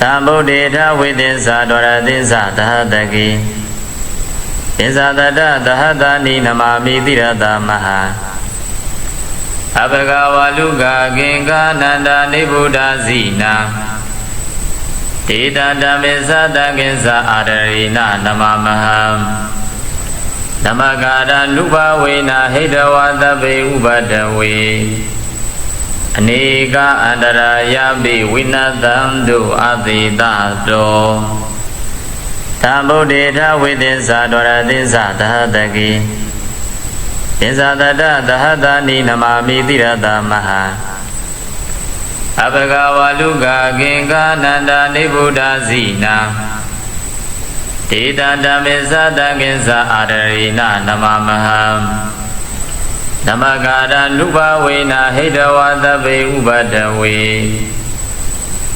သံဗုဒ္ဓေထဝိသစ္စာဒရသစ္စာသဟတကိသစ္စာတတသဟတာနိနမာမိတိရတမဟာအဘဂဝလူကကင်္ကာနန္ဒာနိဗ္ဗုဒ္ဓဇိနာတေတဓမ္မေသတကိစ္ဆာအာရရိနနမမဟံဓမ္မကာရနုဘဝေနဟိတဝသဗ္ဗေဥပဒဝေ အနေကအန္တရာယပိဝိနတံတုအတိတတောသံဗုဒ္ဓေထဝိသစ္စာဒရသစ္စာသဟတကိသစ္စာတတသဟတာနိနမာမိတိရတမဟာအဘဂဝလူကကင်္ကာနန္ဒာနိဗ္ဗုဒ္ဓဇိနာတေတဓမ္မေသတကိစ္ဆာအာရရိနနမမဟံ ဓမ္မကာရနုဘဝေနဟိတဝသဗ္ဗေဥပဒဝေ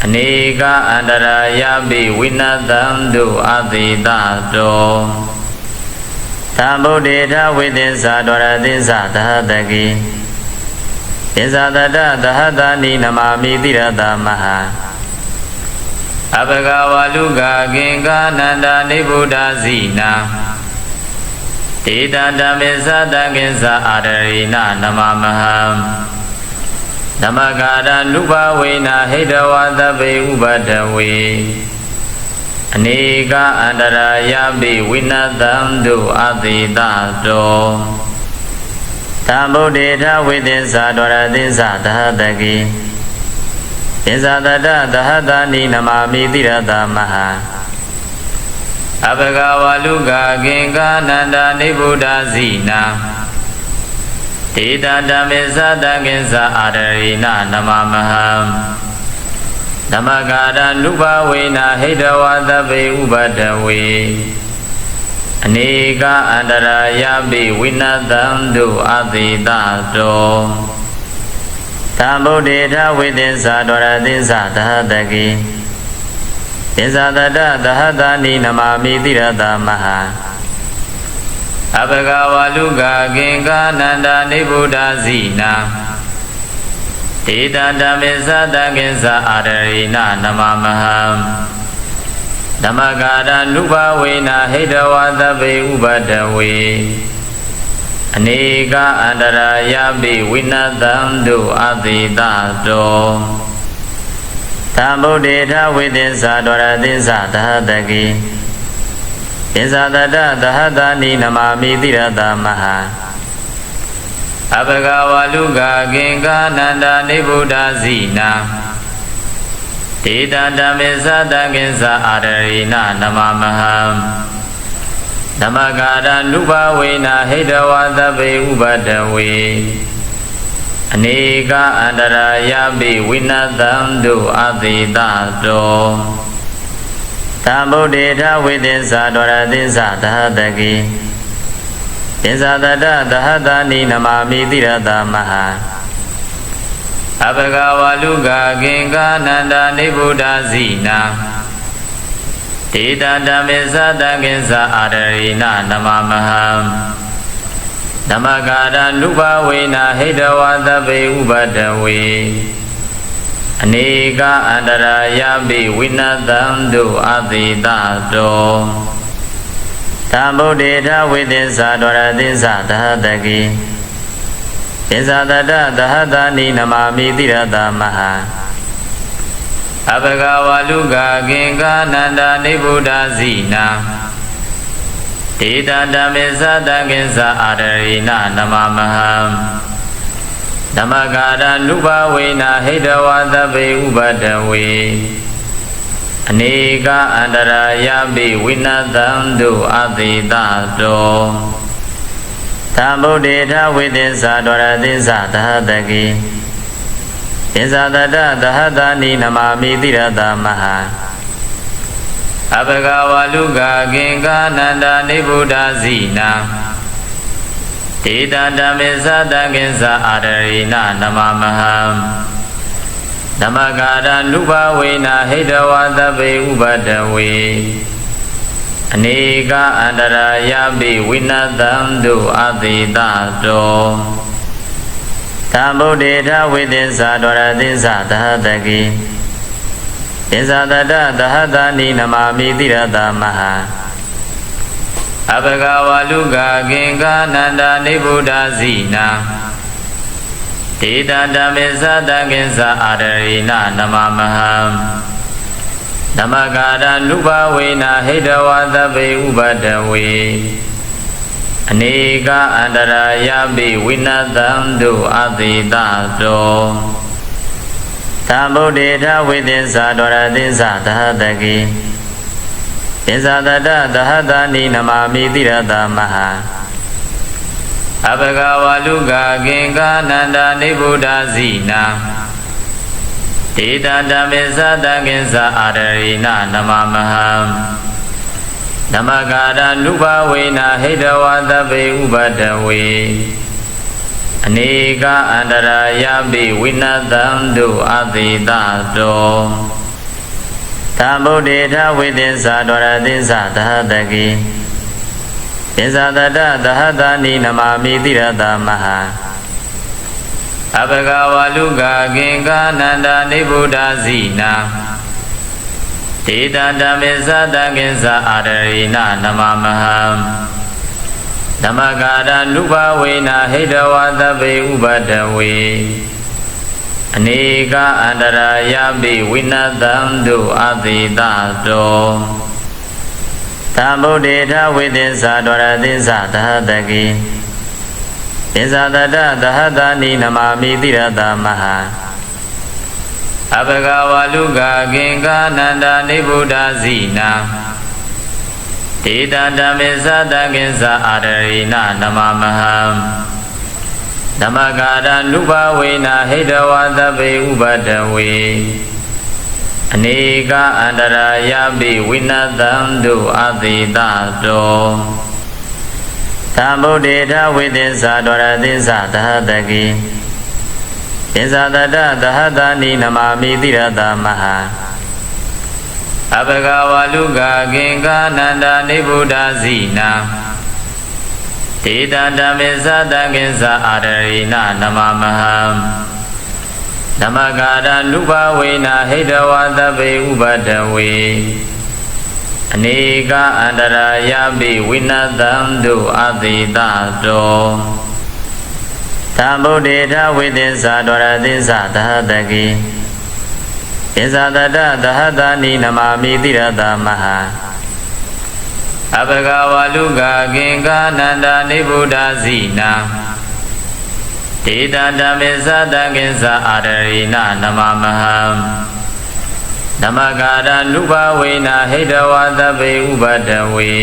အနေကအန္တရာယပိဝိနတံတုအတိတတောသံဗုဒ္ဓေထဝိသစ္စာဒရသစ္စာသဟတကိသစ္စာတတသဟတာနိနမာမိတိရတမဟာအဘဂဝလူကကင်္ကာနန္ဒာနိဗ္ဗုဒ္ဓဇိနာ တေတဓမ္မေသတကိစ္ဆာအာရရိနနမမဟံဓမ္မကာရနုဘဝေနဟိတဝသဗ္ဗေဥပဒဝေအနေကအန္တရာယပိဝိနတံတုအတိတတောသံဗုဒ္ဓေထဝိသစ္စာဒရသစ္စာသဟတကိသစ္စာတတသဟတာနိနမာမိတိရတမဟာ အဘဂဝလူကကင်္ကာနန္ဒာနိဗ္ဗုဒ္ဓဇိနာတေတဓမ္မေသတကိစ္ဆာအာရရိနနမမဟံဓမ္မကာရနုဘဝေနဟိတဝသဗ္ဗေဥပဒဝေအနေကအန္တရာယပိဝိနတံတုအတိတတောသံဗုဒ္ဓေထဝိသစ္စာဒရသစ္စာသဟတကိ သစ္စာတတသဟတာနိနမာမိတိရတမဟာအဘဂဝလူကကင်္ကာနန္ဒာနိဗ္ဗုဒ္ဓဇိနာတေတဓမ္မေသတကိစ္ဆာအာရရိနနမမဟံဓမ္မကာရနုဘဝေနဟိတဝသဗ္ဗေဥပဒဝေအနေကအန္တရာယပိဝိနတံတုအတိတတော သံဗုဒ္ဓေထဝိသစ္စာဒရသစ္စာသဟတကိသစ္စာတတသဟတာနိနမာမိတိရတမဟာအဘဂဝလူကကင်္ကာနန္ဒာနိဗ္ဗုဒ္ဓဇိနာတေတဓမ္မေသတကိစ္ဆာအာရရိနနမမဟံဓမ္မကာရနုဘဝေနဟိတဝသဗ္ဗေဥပဒဝေ အနေကအန္တရာယပိဝိနတံတုအတိတတောသံဗုဒ္ဓေထဝိသစ္စာဒရသစ္စာသဟတကိသစ္စာတတသဟတာနိနမာမိတိရတမဟာအဘဂဝလူကကင်္ကာနန္ဒာနိဗ္ဗုဒ္ဓဇိနာတေတဓမ္မေသတကိစ္ဆာအာရရိနနမမဟံ ဓမ္မကာရနုဘဝေနဟိတဝသဗ္ဗေဥပဒဝေအနေကအန္တရာယပိဝိနတံတုအတိတတောသံဗုဒ္ဓေထဝိသစ္စာဒရသစ္စာသဟတကိသစ္စာတတသဟတာနိနမာမိတိရတမဟာအဘဂဝလူကကင်္ကာနန္ဒာနိဗ္ဗုဒ္ဓဇိနာ တေတဓမ္မေသတကိစ္ဆာအာရရိနနမမဟံဓမ္မကာရနုဘဝေနဟိတဝသဗ္ဗေဥပဒဝေအနေကအန္တရာယပိဝိနတံတုအတိတတောသံဗုဒ္ဓေထဝိသစ္စာဒရသစ္စာသဟတကိသစ္စာတတသဟတာနိနမာမိတိရတမဟာ အဘဂဝလူကကင်္ကာနန္ဒာနိဗ္ဗုဒ္ဓဇိနာတေတဓမ္မေသတကိစ္ဆာအာရရိနနမမဟံဓမ္မကာရနုဘဝေနဟိတဝသဗ္ဗေဥပဒဝေအနေကအန္တရာယပိဝိနတံတုအတိတတောသံဗုဒ္ဓေထဝိသစ္စာဒရသစ္စာသဟတကိ သပိဇာတတသဟတာနိနမာမိတိရတမဟာအဘဂဝါလူကကင်္ကာနန္ဒာနိဗ္ဗုဒ္ဓဇိနာဒေတာဓမ္မေသတကင်္စာအာရရိနနမမဟံဓမ္မကာရနုဘဝေနဟိတဝသဗ္ဗေဥပတဝေအနေကအန္တရာယပိဝိနတံတုအတိတတော သံဗုဒ္ဓေထဝိသင်္သာဒရသင်္သာသဟတကိသင်္သာတတသဟတာနိနမာမိတိရတမဟာအဘဂဝါလူကကင်္ကာနန္ဒာနိဗ္ဗုဒ္ဓဇိနာဒေတာဓမ္မေသတကင်္စာအာရရိနနမမဟံဓမ္မကာရနုဘဝေနာဟိတဝသဗ္ဗေဥပတဝေ အနေကအန္တရာယပိဝိနတံတုအတိတတောသံဗုဒ္ဓေထဝိသင်္သာဒရသင်္သာသဟတကိသင်္သာတတသဟတာနိနမာမိတိရတမဟာအဘဂဝါလူကကင်္ကာနန္ဒာနိဗ္ဗုဒ္ဓဇိနာဒေတာဓမ္မေသတကင်္စာအာရရိနနမမဟံ ဓမ္မကာရနုဘဝေနာဟိတဝသဗ္ဗေဥပတဝေအနေကအန္တရာယပိဝိနတံတုအတိတတောသံဗုဒ္ဓေထဝိသင်္သာဒရသင်္သာသဟတကိသစ္စာတတသဟတာနိနမာမိတိရတမဟာအဘဂဝါလူကကင်္ကာနန္ဒာနိဗ္ဗုဒ္ဓဇိနာ ဒေတာဓမ္မေသတကင်္စာအာရရိနနမမဟံဓမ္မကာရနုဘဝေနာဟိတဝသဗ္ဗေဥပတဝေအနေကအန္တရာယပိဝိနတံတုအတိတတောသံဗုဒ္ဓေထဝိသင်္သာဒရသင်္သာသဟတကိသင်္သာတတသဟတာနိနမာမိတိရတမဟာ အဘဂဝါလူကကင်္ကာနန္ဒာနိဗ္ဗုဒ္ဓဇိနာဒေတာဓမ္မေသတကင်္စာအာရရိနနမမဟံဓမ္မကာရနုဘဝေနာဟိတဝသဗ္ဗေဥပတဝေအနေကအန္တရာယပိဝိနတံတုအတိတတောသံဗုဒ္ဓေထဝိသင်္သာဒရသင်္သာသဟတကိ သစ္စာတတသဟတာနိနမာမိတိရတမဟာအဘဂဝါလူကကင်္ကာနန္ဒာနိဗ္ဗုဒ္ဓဇိနာဒေတာဓမ္မေသတကင်္စာအာရရိနနမမဟံဓမ္မကာရနုဘဝေနာဟိတဝသဗ္ဗေဥပတဝေ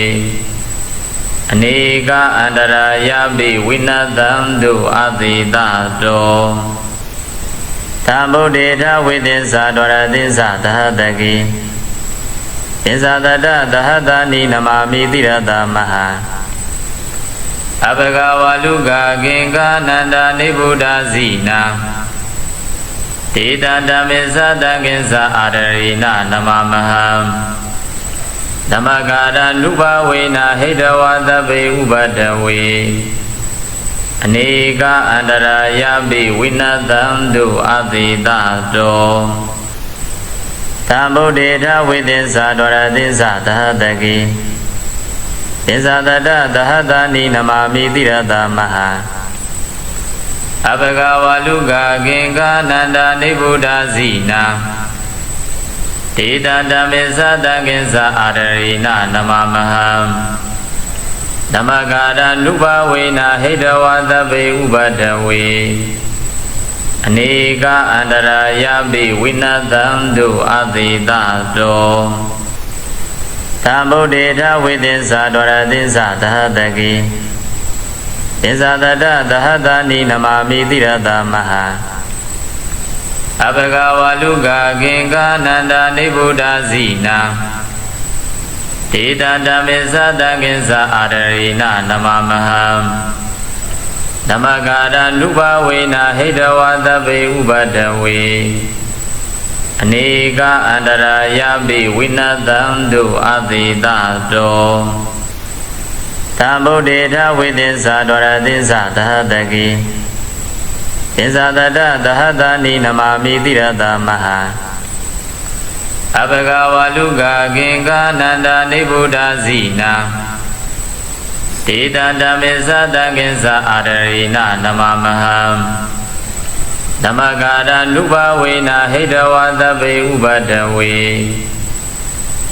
အနေကအန္တရာယပိဝိနတံတုအတိတတော သံဗုဒ္ဓေထဝိသင်္သာဒရသင်္သာသဟတကိသင်္သာတတသဟတာနိနမာမိတိရတမဟာအဘဂဝါလူကကင်္ကာနန္ဒာနိဗ္ဗုဒ္ဓဇိနာဒေတာဓမ္မေသတကင်္စာအာရရိနနမမဟံဓမ္မကာရနုဘဝေနာဟိတဝသဗ္ဗေဥပတဝေ အနေကအန္တရာယပိဝိနတံတုအတိတတောသံဗုဒ္ဓေထဝိသင်္သာဒရသင်္သာသဟတကိသစ္စာတတသဟတာနိနမာမိတိရတမဟာအဘဂဝါလူကကင်္ကာနန္ဒာနိဗ္ဗုဒ္ဓဇိနာဒေတာဓမ္မေသတကင်္စာအာရရိနနမမဟံ ဓမ္မကာရနုဘဝေနာဟိတဝသဗ္ဗေဥပတဝေအနေကအန္တရာယပိဝိနတံတုအတိတတောသံဗုဒ္ဓေထဝိသင်္သာဒရသင်္သာသဟတကိသစ္စာတတသဟတာနိနမာမိတိရတမဟာအဘဂဝါလူကကင်္ကာနန္ဒာနိဗ္ဗုဒ္ဓဇိနာ ဒေတာဓမ္မေသတကင်္စာအာရရိနနမမဟံဓမ္မကာရနုဘဝေနာဟိတဝသဗ္ဗေဥပတဝေအနေကအန္တရာယပိဝိနတံတုအတိတတောသံဗုဒ္ဓေထဝိသင်္သာဒရသင်္သာသဟတကိသစ္စာတတသဟတာနိနမာမိတိရတမဟာ အဘဂဝလူကကင်္ကာနန္ဒာနိဗ္ဗုဒ္ဓဇိနာတေတဓမ္မေသတကင်္စာအာရရိနနမမဟံဓမ္မကာရနုဘဝေနဟိတဝသဗ္ဗေဥပဒဝေ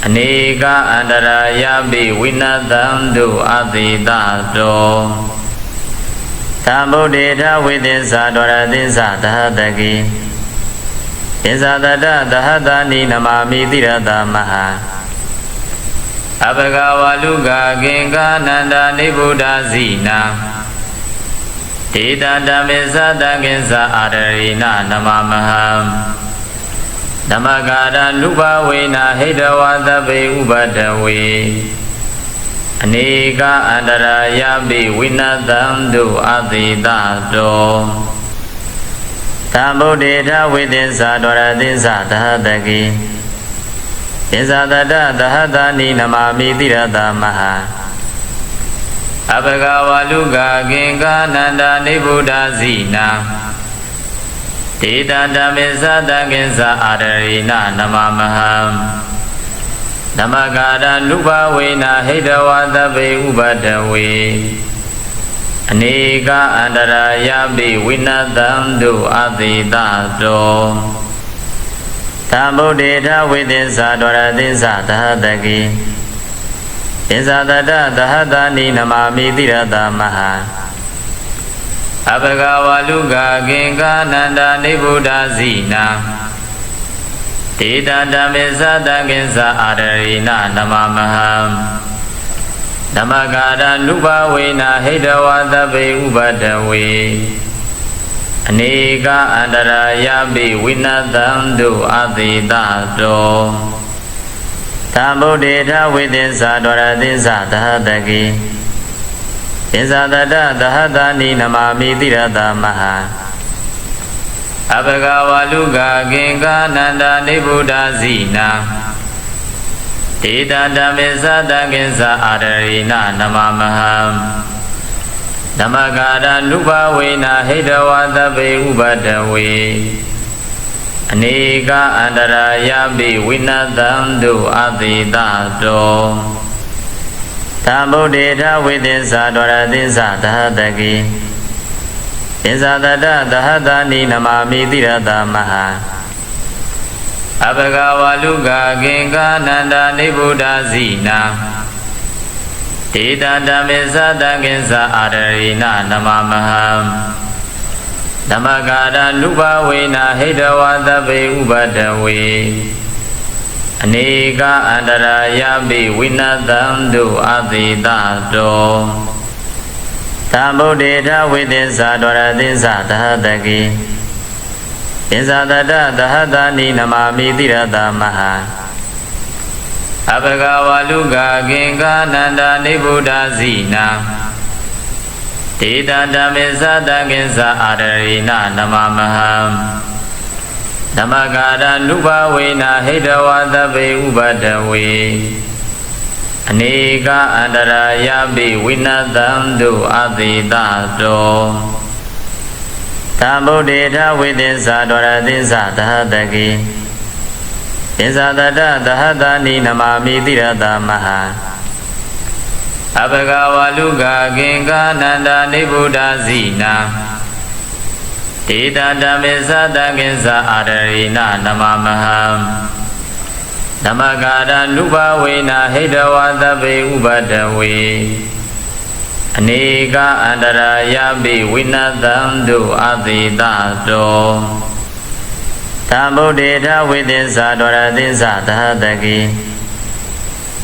အနေကအန္တရာယပိဝိနတံတုအတိတတောသံဗုဒ္ဓေထဝိသင်္သာဒရသင်္သာသဟတကိ သင်္သာတတသဟတနိနမမိတိရတမဟာအဘဂဝလူကကင်္ကာနန္ဒာနိဗ္ဗုဒ္ဓဇိနာတေတတမေသတကင်္စာအာရရိနနမမဟံဓမ္မကာရနုဘဝေနဟိတဝသဗ္ဗေဥပဒဝေအနေကအန္တရာယပိဝိနတံတုအတိတတော သံဗုဒ္ဓေထဝိသင်္သာဒရသင်္သာသဟတကိသစ္စာတတသဟတာနိနမမိတိရတမဟာအဘဂဝလူကကင်္ကာနန္ဒာနိဗ္ဗုဒ္ဓဇိနာတေတဓမ္မေသတကင်္စာအာရရိနနမမဟံဓမ္မကာရနုဘဝေနဟိတဝသဗ္ဗေဥပဒဝေ အနေကအန္တရာယပိဝိနတံတုအတိတတောသံဗုဒ္ဓေထဝိသင်္သာဒရသင်္သာသဟတကိသစ္စာတတသဟတာနိနမမိတိရတမဟာအဘဂဝလူကကင်္ကာနန္ဒာနိဗ္ဗုဒ္ဓဇိနာတေတဓမ္မေသတကင်္စာအာရရိနနမမဟံ ဓမ္မကာရနုဘဝေနဟိတဝသဗ္ဗေဥပဒဝေအနေကအန္တရာယပိဝိနတံတုအတိတတောသံဗုဒ္ဓေထဝိသင်္သာဒရသင်္သာသဟတကိသစ္စာတတသဟတာနိနမမိတိရတမဟာအဘဂဝလူကကင်္ကာနန္ဒာနိဗ္ဗုဒ္ဓဇိနာ တေတဓမ္မေသတကင်္စာအာရရိနနမမဟံဓမ္မကာရနုဘဝေနဟိတဝသဗ္ဗေဥပဒဝေအနေကအန္တရာယပိဝိနတံတုအတိတတောသံဗုဒ္ဓေထဝိသင်္သာဒရသင်္သာသဟတကိသင်္သာတတသဟတာနိနမမိတိရတမဟာ အဘဂဝလူကကင်္ကာနန္ဒာနိဗ္ဗုဒ္ဓဇိနာတေတဓမ္မေသတကင်္စာအာရရိနနမမဟံဓမ္မကာရနုဘဝေနဟိတဝသဗ္ဗေဥပဒဝေအနေကအန္တရာယပိဝိနတံတုအတိတတောသံဗုဒ္ဓေထဝိသင်္သာဒရသင်္သာသဟတကိ သစ္စာတတသဟတာနိနမမိတိရတမဟာအဘဂဝလူကကင်္ကာနန္ဒာနိဗ္ဗုဒ္ဓဇိနာတေတဓမ္မေသတကင်္စာအာရရိနနမမဟံဓမ္မကာရနုဘဝေနဟိတဝသဗ္ဗေဥပဒဝေအနေကအန္တရာယပိဝိနတံတုအတိတတော သံဗုဒ္ဓေထဝိသင်္သာဒရသင်္သာသဟတကိသစ္စာတတသဟတာနိနမမိတိရတမဟာအဘဂဝလူကကင်္ကာနန္ဒာနိဗ္ဗုဒ္ဓဇိနာတေတဓမ္မေသတကင်္စာအာရရိနနမမဟံဓမ္မကာရနုဘဝေနဟိတဝသဗ္ဗေဥပဒဝေ အနေကအန္တရာယပိဝိနတံတုအတိတတောသံဗုဒ္ဓေထဝိသင်္သာဒရသင်္သာသဟတကိ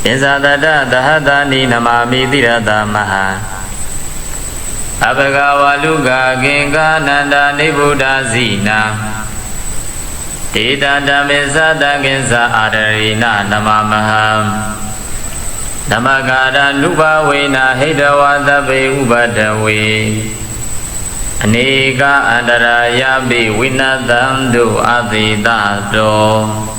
သစ္စာတတသဟတာနိနမမိတိရတမဟာအဘဂဝလူကကင်္ကာနန္ဒာနိဗ္ဗုဒ္ဓဇိနာတေတဓမ္မေသတကင်္စာအာရရိနနမမဟံ ဓမ္မကာရနုဘဝေနဟိတဝသဗ္ဗေဥပဒဝေအနေကအန္တရာယပိဝိနတံတုအတိတတော